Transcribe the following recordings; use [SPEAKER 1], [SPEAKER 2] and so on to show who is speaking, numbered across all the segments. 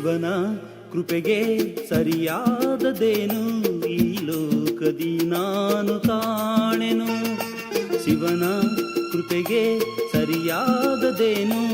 [SPEAKER 1] ಶಿವನ ಕೃಪೆಗೆ ಸರಿಯಾದದೇನು? ಈ ಲೋಕದಿ ನಾನು ತಾಣೆನು. ಶಿವನ ಕೃಪೆಗೆ ಸರಿಯಾದದೇನು?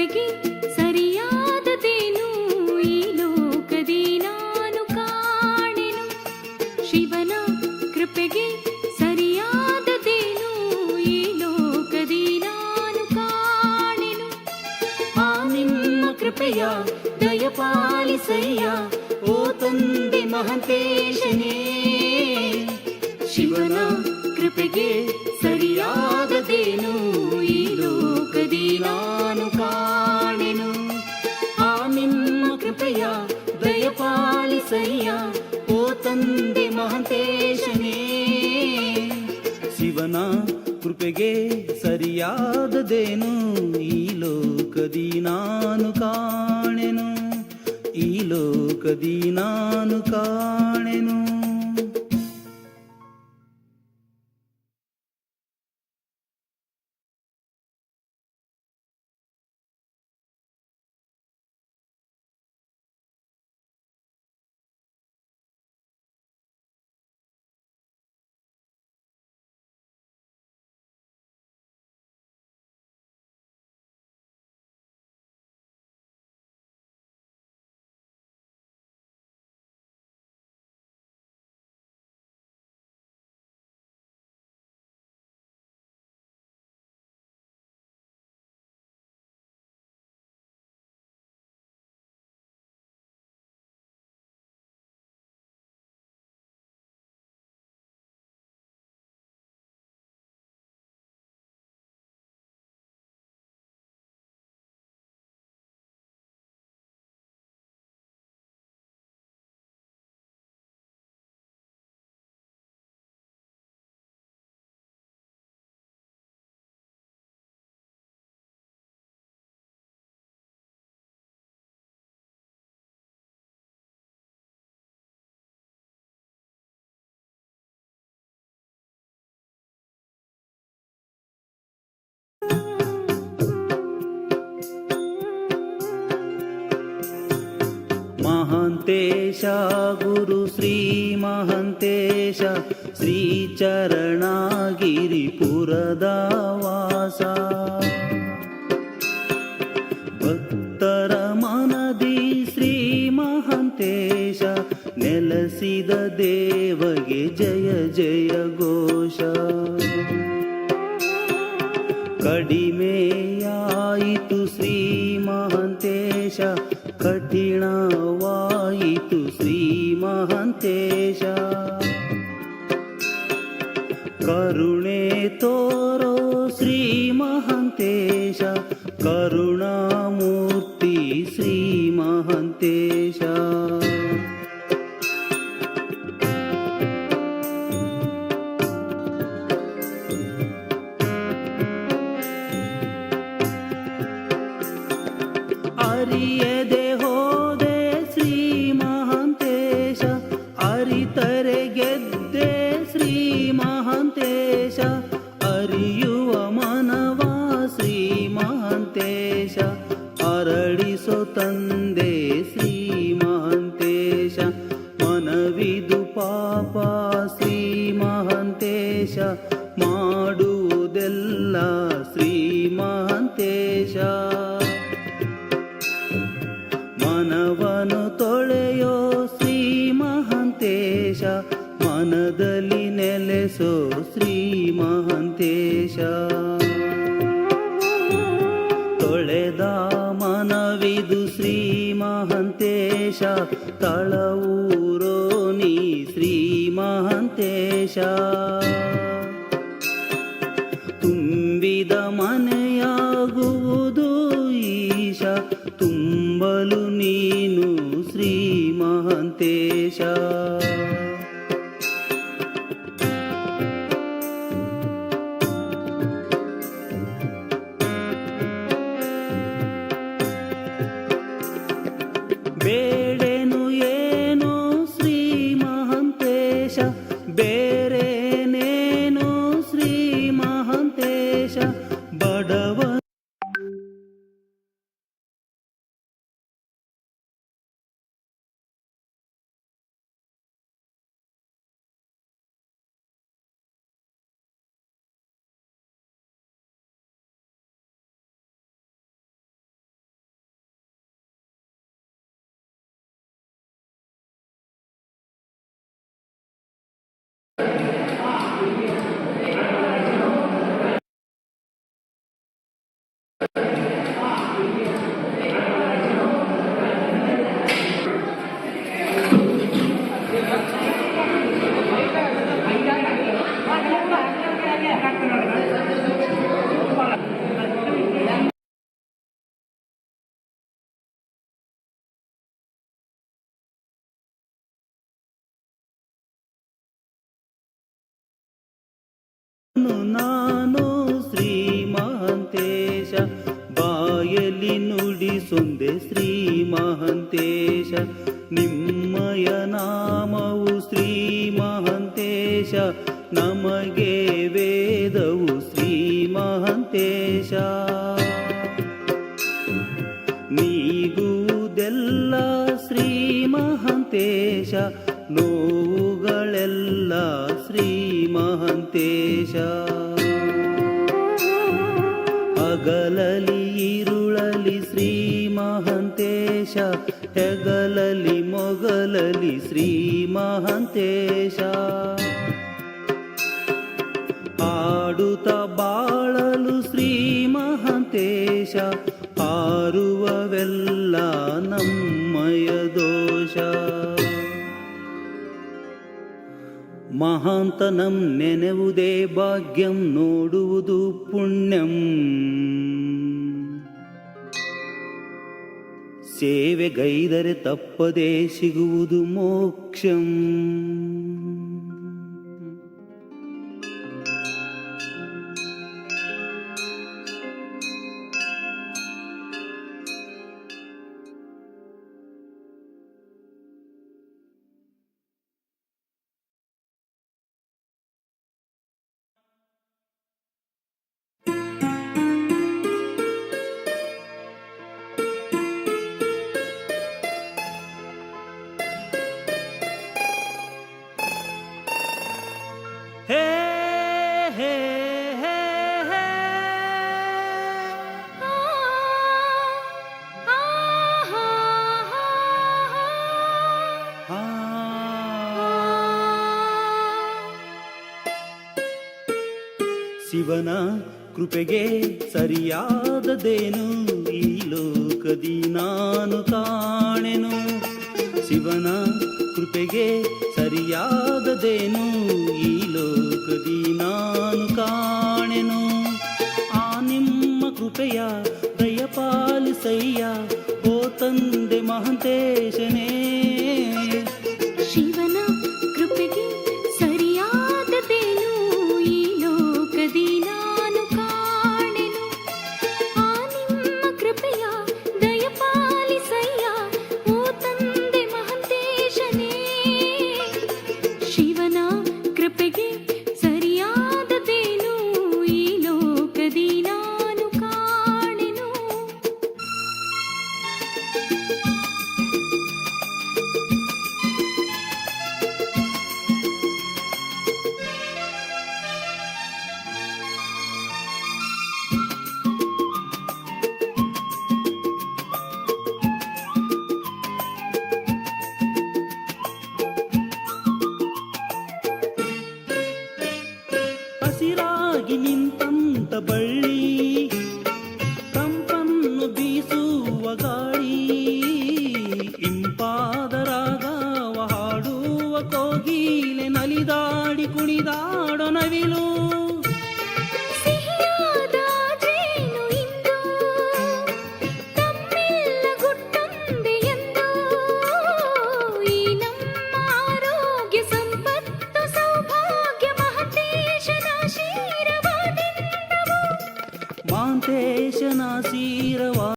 [SPEAKER 2] ಆಸೆಗೆ ಸರಿಯಾದದೇನು ಈ ಲೋಕದಿ ನಾನು ಕಾಣೆನು. ಶಿವನ ಕೃಪೆಗೆ ಸರಿಯಾದದೇನು ಈ ಲೋಕದಿ ನಾನು ಕಾಣೆನು.
[SPEAKER 1] ಆ ನಿಮ್ಮ ಕೃಪೆಯ ದಯಪಾಲಿಸಯ್ಯ ಓ ತಂದೆ ಮಹಂತೇಶನೇ. ಶಿವನ ಕೊನೆಗೆ ಸರಿಯಾದದೇನು? ಈ ಲೋಕದಿ ನಾನು ಕಾಣೆನು
[SPEAKER 2] ಈ ಲೋಕದಿ ನಾನು ಕಾಣೆನು.
[SPEAKER 1] ಮಹಾಂತೇಶ ಗುರು ಶ್ರೀ ಮಹಾಂತೇಶ ಶ್ರೀಚರಣಗಿರಿಪುರದ ವಾಸ ಭಕ್ತರ ಮನದಿ ಶ್ರೀ ಮಹಾಂತೇಶ ನೆಲೆಸಿದ ದೇವಗೆ ಜಯ ಜಯ ಘೋಷ ಕಡಿಮೆಯಾಯಿತು करुणे तोरो श्रीमहन्तेश करुणामूर्ति श्रीमहन्तेश। ಮಹಾಂತೇಶ ಅರಿಯುವ ಮನವ ಶ್ರೀ ಮಹಾಂತೇಶ ಅರಳಿಸೋ ತಂದೆ ಶ್ರೀ ಮಹಾಂತೇಶ, ಮನವಿದು ಪಾಪ ಶ್ರೀ ಮಹಾಂತೇಶ, ಮಾಡುವುದೆಲ್ಲ ಶ್ರೀ ಮಹಾಂತೇಶ. ಮನವನು ತೊಳೆಯೋ ಶ್ರೀ ಮಹಾಂತೇಶ ಮನದಲ್ಲಿ ತಳವೂರೋ ನೀ ಶ್ರೀ ಮಹಂತೇಶ. ತುಂಬಿದ ಮನೆಯಾಗುವುದು ಈಶ ತುಂಬಲು ನೀನು ನಾನು ಶ್ರೀ ಮಹಾಂತೇಶ ಬಾಯಲ್ಲಿ ನುಡಿಸೊಂದೆ ಶ್ರೀ ಮಹಾಂತೇಶ ನಿಮ್ಮಯ ನಾಮವು ಶ್ರೀ ಮಹಾಂತೇಶ ನಮಗೆ ವೇದವು ಶ್ರೀ ಮಹಾಂತೇಶ ನೀಗುವುದೆಲ್ಲ ಶ್ರೀ ಮಹಾಂತೇಶ ನೋವುಗಳೆಲ್ಲ ಶ್ರೀ ಮಹಾಂತೇಶ ಹಗಲಲಿ ಇರುಳಲಿ ಶ್ರೀ ಮಹಂತೇಶ, ಹೆಗಲಲಿ ಮೊಗಲಲಿ ಶ್ರೀ ಮಹಂತೇಶ. ಆಡುತ್ತ ಬಾಳಲು ಶ್ರೀ ಮಹಂತೇಶ ಆರುವವೆಲ್ಲ ನಮ್ಮಯ ದೋಷ. ಮಹಾಂತನಂ ನೆನೆವುದೇ ಭಾಗ್ಯಂ, ನೋಡುವುದು ಪುಣ್ಯಂ. ಸೇವೆಗೈದರೆ ತಪ್ಪದೇ ಸಿಗುವುದು ಮೋಕ್ಷಂ. ಶಿವನ ಕೃಪೆಗೆ ಸರಿಯಾದದೇನು? ಈ ಲೋಕದಿ ನಾನು ಕಾಣೆನು ಶಿವನ ಕೃಪೆಗೆ ಸರಿಯಾದದೇನು? ಈ ಲೋಕದಿ ನಾನು ಕಾಣೆನು ಆ ನಿಮ್ಮ ಕೃಪೆಯ ದಯಪಾಲಿಸಯ್ಯ ಓ ತಂದೆ ಮಹಂತೇಶನೇ